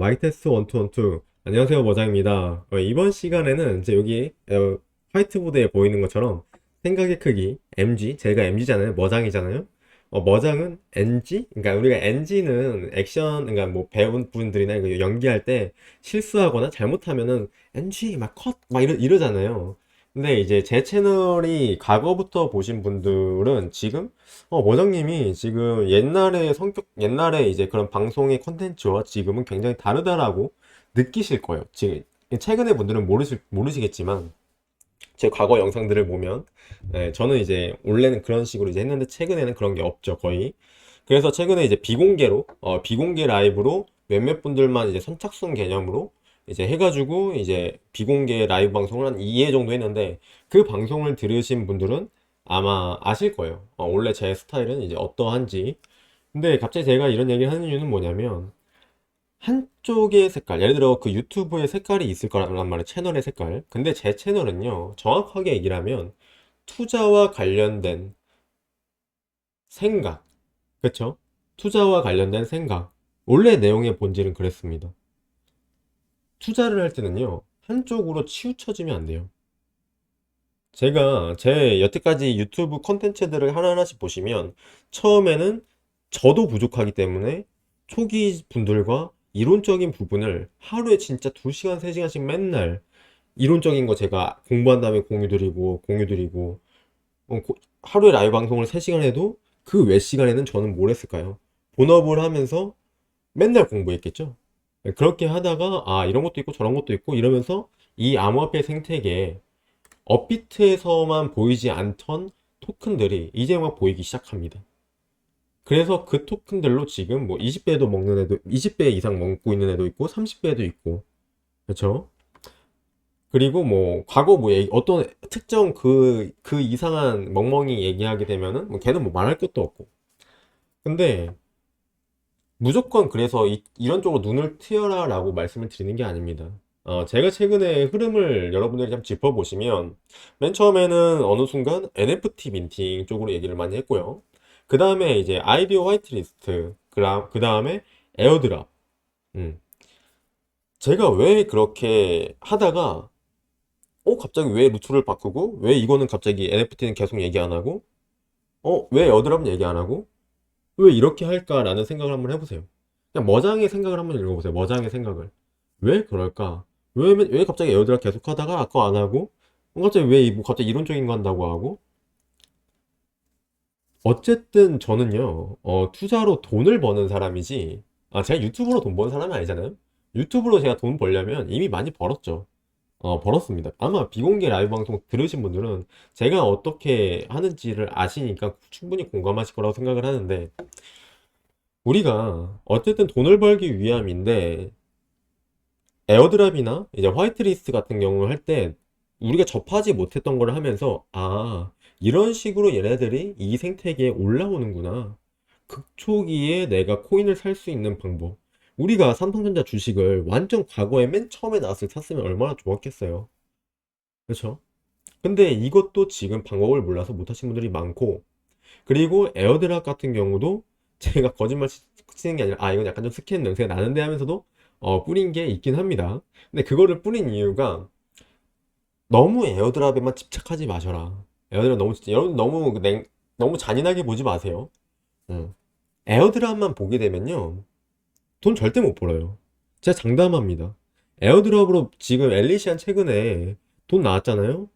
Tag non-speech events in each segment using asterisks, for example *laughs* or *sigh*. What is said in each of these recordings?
마이테스트 원투원투. 안녕하세요 머장입니다. 어, 이번 시간에는 이제 여기 어, 화이트보드에 보이는 것처럼 생각의 크기 MG 제가 MG잖아요. 머장이잖아요. 어, 머장은 NG? 그러니까 우리가 NG는 액션 그러니까 뭐 배운 분들이나 연기할 때 실수하거나 잘못하면은 NG 막 컷 막 이러, 이러잖아요 근데 이제 제 채널이 과거부터 보신 분들은 지금 어, 머장님이 지금 옛날의 성격, 옛날에 이제 그런 방송의 컨텐츠와 지금은 굉장히 다르다라고 느끼실 거예요. 지금 최근에 분들은 모르실, 모르시겠지만 제 과거 영상들을 보면 예, 저는 이제 원래는 그런 식으로 이제 했는데 최근에는 그런 게 없죠, 거의. 그래서 최근에 이제 비공개로 어, 비공개 라이브로 몇몇 분들만 이제 선착순 개념으로 이제 해가지고 이제 비공개 라이브 방송을 한 2회 정도 했는데 그 방송을 들으신 분들은 아마 아실 거예요. 어, 원래 제 스타일은 이제 어떠한지. 근데 갑자기 제가 이런 얘기를 하는 이유는 뭐냐면 한쪽의 색깔, 예를 들어 그 유튜브의 색깔이 있을 거란 말이에요. 채널의 색깔. 근데 제 채널은요, 정확하게 얘기를 하면 투자와 관련된 생각. 그쵸? 투자와 관련된 생각. 원래 내용의 본질은 그랬습니다. 투자를 할 때는요, 한쪽으로 치우쳐지면 안 돼요. 제가 제 여태까지 유튜브 콘텐츠들을 하나하나씩 보시면 처음에는 저도 부족하기 때문에 초기 분들과 이론적인 부분을 하루에 진짜 2시간, 3시간씩 맨날 이론적인 거 제가 공부한 다음에 공유 드리고 공유 드리고 어, 고- 하루에 라이브 방송을 3시간 해도 그 외 시간에는 저는 뭘 했을까요? 본업을 하면서 맨날 공부했겠죠? 네, 그렇게 하다가 아 이런 것도 있고 저런 것도 있고 이러면서 이 암호화폐 생태계에 업비트에서만 보이지 않던 토큰들이 이제 막 보이기 시작합니다. 그래서 그 토큰들로 지금 뭐 20배도 먹는 애도 20배 이상 먹고 있는 애도 있고 30배도 있고 그렇죠? 그리고 뭐 과거 뭐 어떤 특정 그그 이상한 멍멍이 얘기하게 되면은 뭐 걔는 뭐 말할 것도 없고 근데 무조건 그래서 이, 이런 쪽으로 눈을 트여라 라고 말씀을 드리는 게 아닙니다. 어, 제가 최근에 흐름을 여러분들이 좀 짚어보시면 맨 처음에는 어느 순간 NFT 민팅 쪽으로 얘기를 많이 했고요. 그 다음에 이제 아이디어 화이트리스트, 그 다음에 에어드랍. 음. 제가 왜 그렇게 하다가 어 갑자기 왜 루트를 바꾸고 왜 이거는 갑자기 NFT는 계속 얘기 안 하고 어 왜 에어드랍은 얘기 안 하고 왜 이렇게 할까라는 생각을 한번 해보세요. 그냥 머장의 생각을 한번 읽어보세요. 머장의 생각을. 왜 그럴까? 왜, 왜 갑자기 에어드랍 계속 하다가 아까 안 하고, 어, 갑자기 왜, 이- 뭐 갑자기 이론적인 거 한다고 하고? 어쨌든 저는요, 어, 투자로 돈을 버는 사람이지, 아, 제가 유튜브로 돈 버는 사람이 아니잖아요? 유튜브로 제가 돈 벌려면 이미 많이 벌었죠. 어, 벌었습니다. 아마 비공개 라이브 방송 들으신 분들은 제가 어떻게 하는지를 아시니까 충분히 공감하실 거라고 생각을 하는데, 우리가 어쨌든 돈을 벌기 위함인데 에어드랍이나 이제 화이트리스트 같은 경우 할 때 우리가 접하지 못했던 걸 하면서 아 이런 식으로 얘네들이 이 생태계에 올라오는구나 극초기에 내가 코인을 살 수 있는 방법 우리가 삼성전자 주식을 완전 과거에 맨 처음에 나왔을 때 샀으면 얼마나 좋았겠어요 그렇죠? 근데 이것도 지금 방법을 몰라서 못하신 분들이 많고 그리고 에어드랍 같은 경우도 *laughs* 제가 거짓말 치- 치는 게 아니라 아 이건 약간 좀 스캔 냄새가 나는데 하면서도 어, 뿌린 게 있긴 합니다. 근데 그거를 뿌린 이유가 너무 에어드랍에만 집착하지 마셔라. 에어드랍 너무 여러분 너무 그 냉, 너무 잔인하게 보지 마세요. 응. 에어드랍만 보게 되면요 돈 절대 못 벌어요. 제가 장담합니다. 에어드랍으로 지금 엘리시안 최근에 돈 나왔잖아요.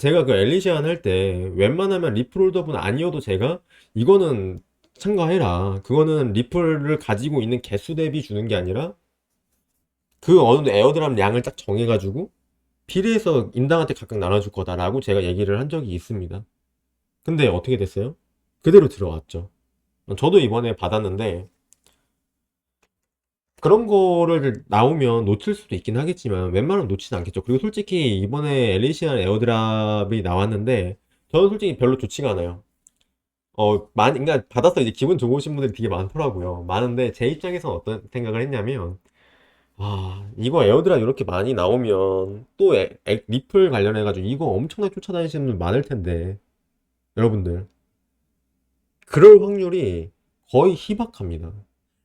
제가 그 엘리시안 할 때 웬만하면 리플 홀더분 아니어도 제가 이거는 참가해라. 그거는 리플을 가지고 있는 개수 대비 주는 게 아니라 그 어느 에어드랍 양을 딱 정해가지고 비례해서 인당한테 각각 나눠줄 거다라고 제가 얘기를 한 적이 있습니다. 근데 어떻게 됐어요? 그대로 들어왔죠. 저도 이번에 받았는데 그런 거를 나오면 놓칠 수도 있긴 하겠지만 웬만하면 놓치진 않겠죠. 그리고 솔직히 이번에 엘리시안 에어드랍이 나왔는데 저는 솔직히 별로 좋지가 않아요. 어, 많이, 그러니까 받아서 이제 기분 좋으신 분들이 되게 많더라고요. 많은데 제 입장에서는 어떤 생각을 했냐면 아, 이거 에어드랍 이렇게 많이 나오면 또 에- 에- 리플 관련해가지고 이거 엄청나게 쫓아다니시는 분 많을 텐데 여러분들 그럴 확률이 거의 희박합니다.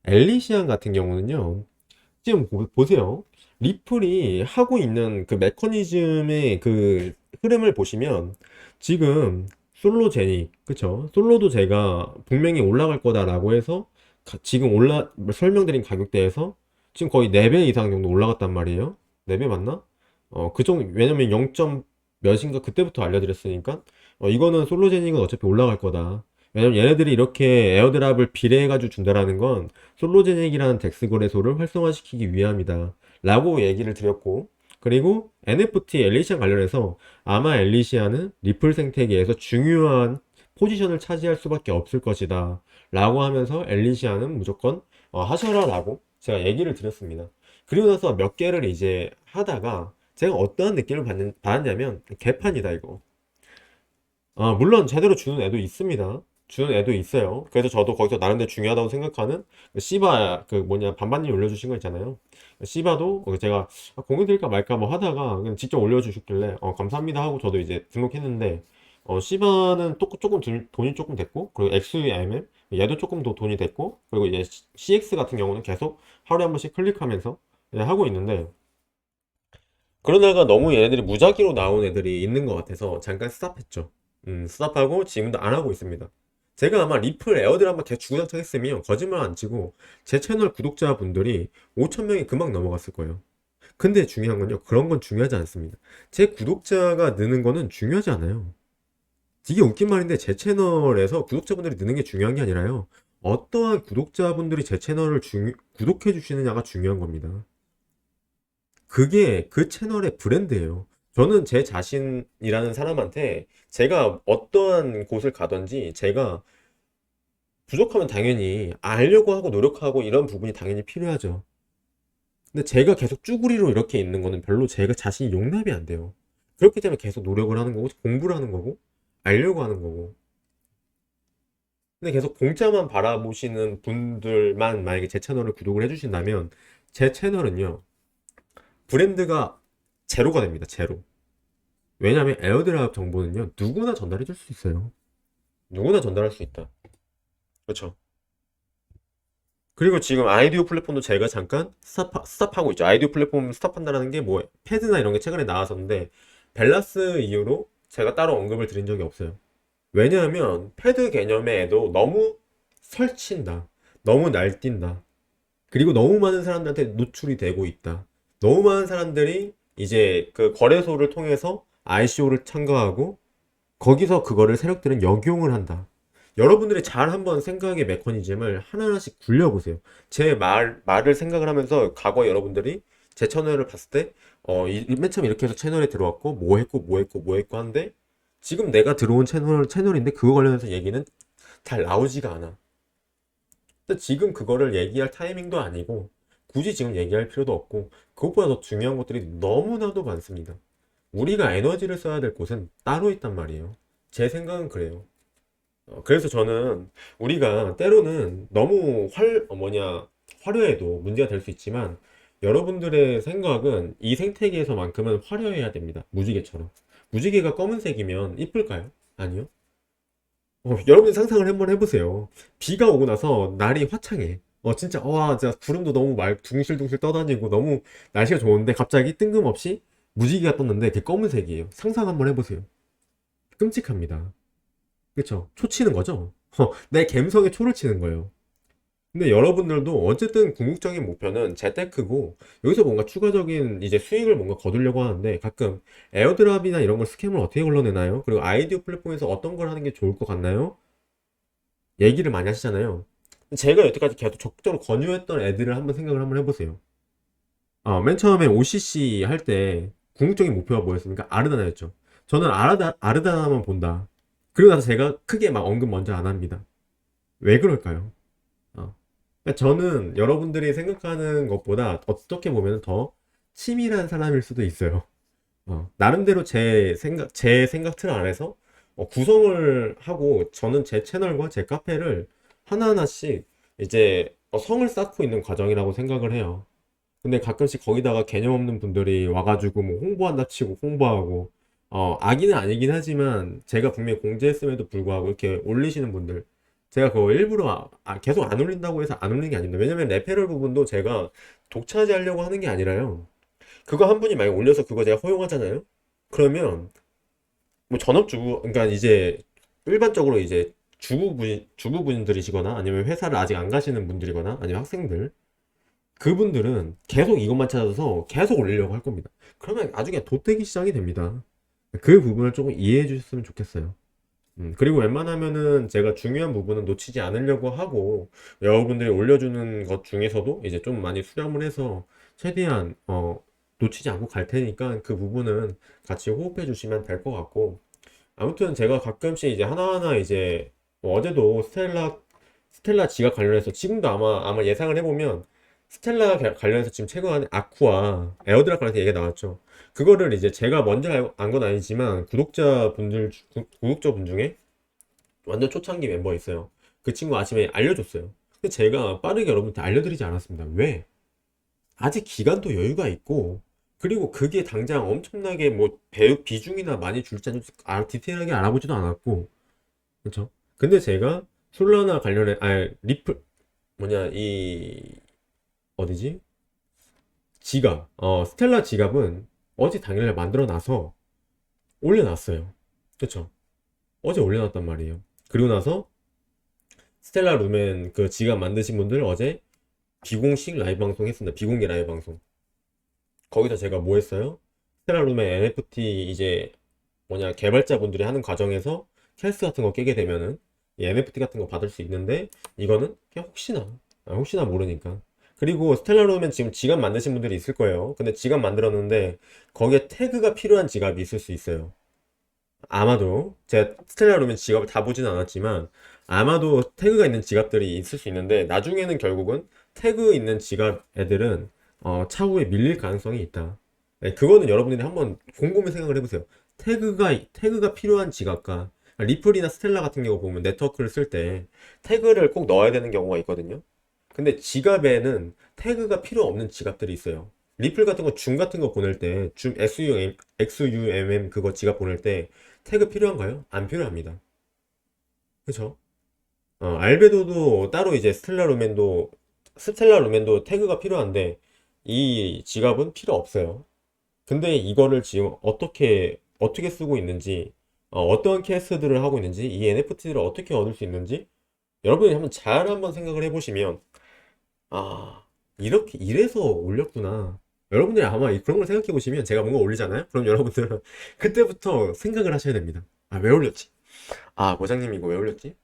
엘리시안 같은 경우는요 지금 보- 보세요. 리플이 하고 있는 그 메커니즘의 그 흐름을 보시면 지금 솔로 제닉, 그쵸? 솔로도 제가 분명히 올라갈 거다라고 해서 가- 지금 올라 설명드린 가격대에서 지금 거의 4배 이상 정도 올라갔단 말이에요. 4배 맞나? 어, 그 정도, 왜냐면 0. 몇인가 그때부터 알려드렸으니까 어, 이거는 솔로 제닉은 어차피 올라갈 거다. 왜냐면 얘네들이 이렇게 에어드랍을 비례해가지고 준다라는 건 솔로제닉이라는 덱스 거래소를 활성화시키기 위함이다. 라고 얘기를 드렸고, 그리고 NFT 엘리시안 관련해서 아마 엘리시안은 리플 생태계에서 중요한 포지션을 차지할 수밖에 없을 것이다. 라고 하면서 엘리시안은 무조건 어, 하셔라 라고 제가 얘기를 드렸습니다. 그리고 나서 몇 개를 이제 하다가 제가 어떠한 느낌을 받는, 받았냐면 개판이다 이거. 아, 물론 제대로 주는 애도 있습니다. 주는 애도 있어요. 그래서 저도 거기서 나름대로 중요하다고 생각하는 그 씨바 그 뭐냐 반반님 올려주신 거 있잖아요. 씨바도 제가 아, 공유 드릴까 말까 뭐 하다가 그냥 직접 올려주셨길래 어, 감사합니다 하고 저도 이제 등록했는데 어, 씨바는 또 조금 돈- 돈이 조금 됐고 그리고 XUMM 얘도 조금 더 돈이 됐고 그리고 이제 CX 같은 경우는 계속 하루에 한 번씩 클릭하면서 하고 있는데 그러다가 너무 얘네들이 무작위로 나온 애들이 있는 것 같아서 잠깐 스탑했죠. 음, 스탑하고 지금도 안 하고 있습니다. 제가 아마 리플 에어드랍만 계속 주구장창 했으면 거짓말 안 치고 제 채널 구독자분들이 5천명이 금방 넘어갔을 거예요. 근데 중요한 건요. 그런 건 중요하지 않습니다. 제 구독자가 느는 거는 중요하지 않아요. 되게 웃긴 말인데 제 채널에서 구독자분들이 느는 게 중요한 게 아니라요. 어떠한 구독자분들이 제 채널을 중- 구독해 주시느냐가 중요한 겁니다. 그게 그 채널의 브랜드예요. 저는 제 자신이라는 사람한테 제가 어떠한 곳을 가든지 제가 부족하면 당연히 알려고 하고 노력하고 이런 부분이 당연히 필요하죠. 근데 제가 계속 쭈구리로 이렇게 있는 거는 별로 제가 자신이 용납이 안 돼요. 그렇기 때문에 계속 노력을 하는 거고 공부를 하는 거고 알려고 하는 거고. 근데 계속 공짜만 바라보시는 분들만 만약에 제 채널을 구독을 해주신다면 제 채널은요. 브랜드가 제로가 됩니다. 제로. 왜냐하면 에어드랍 정보는요. 누구나 전달해 줄 수 있어요. 누구나 전달할 수 있다. 그렇죠. 그리고 지금 아이디어 플랫폼도 제가 잠깐 스탑, 스탑하고 있죠. 아이디어 플랫폼 스탑한다는 게 뭐 패드나 이런 게 최근에 나왔었는데 벨라스 이후로 제가 따로 언급을 드린 적이 없어요. 왜냐하면 패드 개념의 애도 너무 설친다. 너무 날뛴다. 그리고 너무 많은 사람들한테 노출이 되고 있다. 너무 많은 사람들이 이제 그 거래소를 통해서 ICO를 참가하고 거기서 그거를 세력들은 역용을 한다. 여러분들이 잘 한번 생각의 메커니즘을 하나하나씩 굴려보세요. 제 말, 말을 생각을 하면서 과거 여러분들이 제 채널을 봤을 때, 어, 이, 맨 처음 이렇게 해서 채널에 들어왔고, 뭐 했고, 뭐 했고, 뭐 했고 한데, 지금 내가 들어온 채널, 채널인데 그거 관련해서 얘기는 잘 나오지가 않아. 근데 지금 그거를 얘기할 타이밍도 아니고, 굳이 지금 얘기할 필요도 없고, 그것보다 더 중요한 것들이 너무나도 많습니다. 우리가 에너지를 써야 될 곳은 따로 있단 말이에요. 제 생각은 그래요. 어, 그래서 저는 우리가 때로는 너무 활, 어, 뭐냐, 화려해도 문제가 될 수 있지만 여러분들의 생각은 이 생태계에서만큼은 화려해야 됩니다. 무지개처럼. 무지개가 검은색이면 이쁠까요? 아니요. 어, 여러분 상상을 한번 해보세요. 비가 오고 나서 날이 화창해. 어, 진짜, 와, 진짜 구름도 너무 말, 둥실둥실 떠다니고 너무 날씨가 좋은데 갑자기 뜬금없이 무지개가 떴는데 그게 검은색이에요. 상상 한번 해보세요. 끔찍합니다. 그쵸? 초 치는 거죠? 어, 내 갬성에 초를 치는 거예요. 근데 여러분들도 어쨌든 궁극적인 목표는 재테크고 여기서 뭔가 추가적인 이제 수익을 뭔가 거두려고 하는데 가끔 에어드랍이나 이런 걸 스캠을 어떻게 걸러내나요? 그리고 아이디어 플랫폼에서 어떤 걸 하는 게 좋을 것 같나요? 얘기를 많이 하시잖아요. 제가 여태까지 계속 적극적으로 권유했던 애들을 한번 생각을 한번 해보세요. 어, 맨 처음에 OCC 할 때 궁극적인 목표가 뭐였습니까? 아르다나였죠. 저는 아르다, 아르다나만 본다. 그리고 나서 제가 크게 막 언급 먼저 안 합니다. 왜 그럴까요? 어. 그러니까 저는 여러분들이 생각하는 것보다 어떻게 보면 더 치밀한 사람일 수도 있어요. 어, 나름대로 제 생각, 제 생각 틀 안에서 어, 구성을 하고 저는 제 채널과 제 카페를 하나하나씩 이제 어, 성을 쌓고 있는 과정이라고 생각을 해요. 근데 가끔씩 거기다가 개념 없는 분들이 와가지고 뭐 홍보한다 치고 홍보하고 어, 악의는 아니긴 하지만 제가 분명히 공지했음에도 불구하고 이렇게 올리시는 분들 제가 그거 일부러 아- 아, 계속 안 올린다고 해서 안 올리는 게 아닙니다. 왜냐면 레페럴 부분도 제가 독차지하려고 하는 게 아니라요. 그거 한 분이 만약 올려서 그거 제가 허용하잖아요? 그러면 뭐 전업주부, 그러니까 이제 일반적으로 이제 주부분, 주부분들이시거나 아니면 회사를 아직 안 가시는 분들이거나 아니면 학생들 그분들은 계속 이것만 찾아서 계속 올리려고 할 겁니다. 그러면 나중에 도태기 시작이 됩니다. 그 부분을 조금 이해해 주셨으면 좋겠어요. 음, 그리고 웬만하면은 제가 중요한 부분은 놓치지 않으려고 하고 여러분들이 올려주는 것 중에서도 이제 좀 많이 수렴을 해서 최대한 어, 놓치지 않고 갈 테니까 그 부분은 같이 호흡해 주시면 될 것 같고 아무튼 제가 가끔씩 이제 하나하나 이제 뭐 어제도 스텔라 스텔라 지갑 관련해서 지금도 아마 아마 예상을 해보면 스텔라 가- 관련해서 지금 최근에 아쿠아 에어드랍 관련해서 얘기가 나왔죠. 그거를 이제 제가 먼저 알- 안건 아니지만 구독자 분들 주- 구- 구독자 분 중에 완전 초창기 멤버 있어요. 그 친구 아침에 알려줬어요. 근데 제가 빠르게 여러분한테 알려드리지 않았습니다. 왜? 아직 기간도 여유가 있고 그리고 그게 당장 엄청나게 뭐 배우 비중이나 많이 줄지 않을지 아, 디테일하게 알아보지도 않았고 그렇죠? 근데 제가 솔라나 관련해 아 리플 뭐냐 이 어디지? 지갑 어 스텔라 지갑은 어제 당일날 만들어 놔서 올려놨어요. 그렇죠? 어제 올려놨단 말이에요. 그리고 나서 스텔라 루멘 그 지갑 만드신 분들 어제 비공식 라이브 방송 했습니다. 비공개 라이브 방송. 거기서 제가 뭐 했어요? 스텔라 루멘 NFT 이제 뭐냐 개발자분들이 하는 과정에서 캐스 같은 거 깨게 되면은 이 NFT 같은 거 받을 수 있는데 이거는 그냥 혹시나 아, 혹시나 모르니까 그리고 스텔라 루멘 지금 지갑 만드신 분들이 있을 거예요. 근데 지갑 만들었는데 거기에 태그가 필요한 지갑이 있을 수 있어요. 아마도 제가 스텔라 루멘 지갑을 다 보진 않았지만 아마도 태그가 있는 지갑들이 있을 수 있는데 나중에는 결국은 태그 있는 지갑 애들은 어, 차후에 밀릴 가능성이 있다. 네, 그거는 여러분들이 한번 곰곰이 생각을 해보세요. 태그가 태그가 필요한 지갑과 리플이나 스텔라 같은 경우 보면 네트워크를 쓸 때 태그를 꼭 넣어야 되는 경우가 있거든요. 근데 지갑에는 태그가 필요 없는 지갑들이 있어요. 리플 같은 거 줌 같은 거 보낼 때, 줌 XUM, XUMM 그거 지갑 보낼 때 태그 필요한가요? 안 필요합니다. 그쵸? 어, 알베도도 따로 이제 스텔라 루멘도, 스텔라 루멘도 태그가 필요한데 이 지갑은 필요 없어요. 근데 이거를 지금 어떻게, 어떻게 쓰고 있는지, 어, 떤 캐스들을 하고 있는지, 이 NFT를 어떻게 얻을 수 있는지 여러분이 한번 잘 한번 생각을 해보시면 아, 이렇게, 이래서 올렸구나. 여러분들이 아마 이- 그런 걸 생각해 보시면 제가 뭔가 올리잖아요? 그럼 여러분들은 *laughs* 그때부터 생각을 하셔야 됩니다. 아, 왜 올렸지? 아, 보장님 이거 왜 올렸지?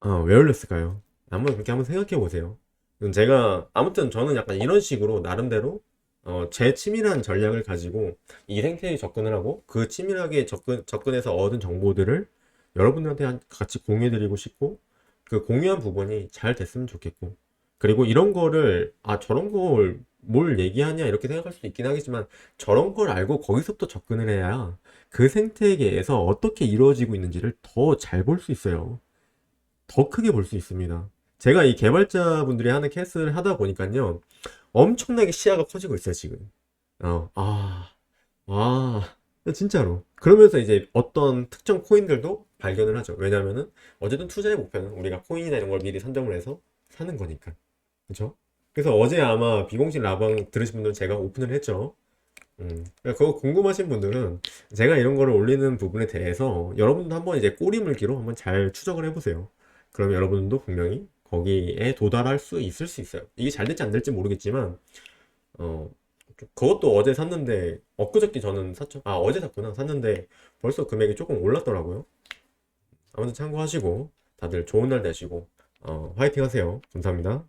아, 왜 올렸을까요? 한번 그렇게 한번 생각해 보세요. 음, 제가, 아무튼 저는 약간 이런 식으로 나름대로 어, 제 치밀한 전략을 가지고 이 생태에 접근을 하고 그 치밀하게 접근, 접근해서 얻은 정보들을 여러분들한테 한- 같이 공유해드리고 싶고 그 공유한 부분이 잘 됐으면 좋겠고 그리고 이런 거를 아 저런 걸 뭘 얘기하냐 이렇게 생각할 수도 있긴 하겠지만 저런 걸 알고 거기서부터 접근을 해야 그 생태계에서 어떻게 이루어지고 있는지를 더 잘 볼 수 있어요. 더 크게 볼 수 있습니다. 제가 이 개발자분들이 하는 캐스를 하다 보니까요. 엄청나게 시야가 커지고 있어요, 지금. 어, 아, 아, 진짜로. 그러면서 이제 어떤 특정 코인들도 발견을 하죠. 왜냐면은 어쨌든 투자의 목표는 우리가 코인이나 이런 걸 미리 선점을 해서 사는 거니까. 그죠? 그래서 어제 아마 비공식 라방 들으신 분들은 제가 오픈을 했죠. 음, 그러니까 그거 궁금하신 분들은 제가 이런 거를 올리는 부분에 대해서 여러분도 한번 이제 꼬리 물기로 한번 잘 추적을 해보세요. 그럼 여러분도 분명히 거기에 도달할 수 있을 수 있어요. 이게 잘 될지 안 될지 모르겠지만, 어, 그것도 어제 샀는데, 엊그저께 저는 샀죠. 아, 어제 샀구나. 샀는데 벌써 금액이 조금 올랐더라고요. 아무튼 참고하시고, 다들 좋은 날 되시고, 어, 화이팅 하세요. 감사합니다.